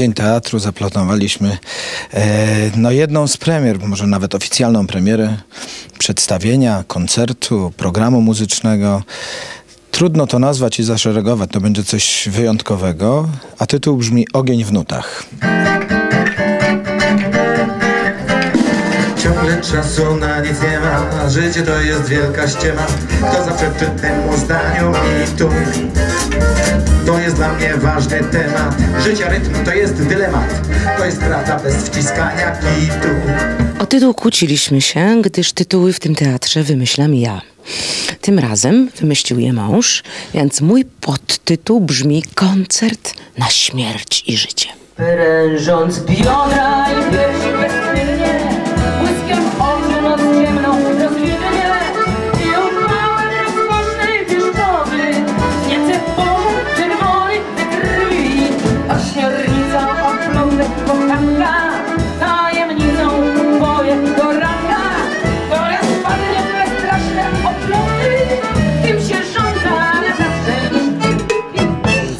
Dzień Teatru zaplanowaliśmy e, no jedną z premier, może nawet oficjalną premierę przedstawienia, koncertu, programu muzycznego. Trudno to nazwać i zaszeregować, to będzie coś wyjątkowego, a tytuł brzmi Ogień w nutach. Ciągle czasu na nic nie ma Życie to jest wielka ściema Kto zaprzeczy temu zdaniu i tu To jest dla mnie ważny temat Życia rytm to jest dylemat To jest prawda bez wciskania kitu O tytuł kłóciliśmy się, gdyż tytuły w tym teatrze wymyślam ja. Tym razem wymyślił je mąż, więc mój podtytuł brzmi Koncert na śmierć i życie. Prężąc biodra i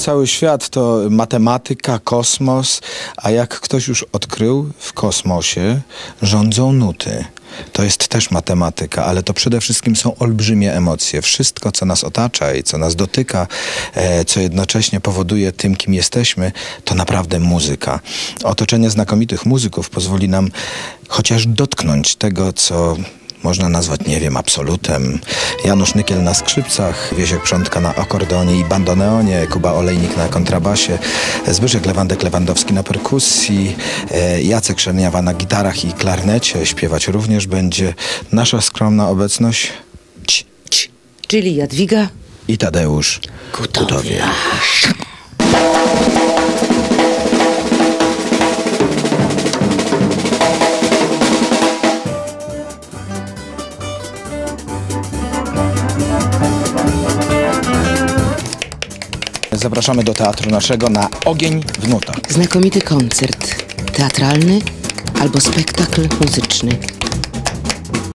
Cały świat to matematyka, kosmos, a jak ktoś już odkrył, w kosmosie rządzą nuty. To jest też matematyka, ale to przede wszystkim są olbrzymie emocje. Wszystko, co nas otacza i co nas dotyka, e, co jednocześnie powoduje tym, kim jesteśmy, to naprawdę muzyka. Otoczenie znakomitych muzyków pozwoli nam chociaż dotknąć tego, co można nazwać, nie wiem, absolutem. Janusz Nykiel na skrzypcach, Wiesiek Przątka na akordeonie i bandoneonie, Kuba Olejnik na kontrabasie, Zbyszek Lewandek-Lewandowski na perkusji, e, Jacek Szerniawa na gitarach i klarnecie. Śpiewać również będzie nasza skromna obecność ć, Czyli Jadwiga i Tadeusz Kutowie. Zapraszamy do teatru naszego na Ogień w nutach. Znakomity koncert teatralny albo spektakl muzyczny.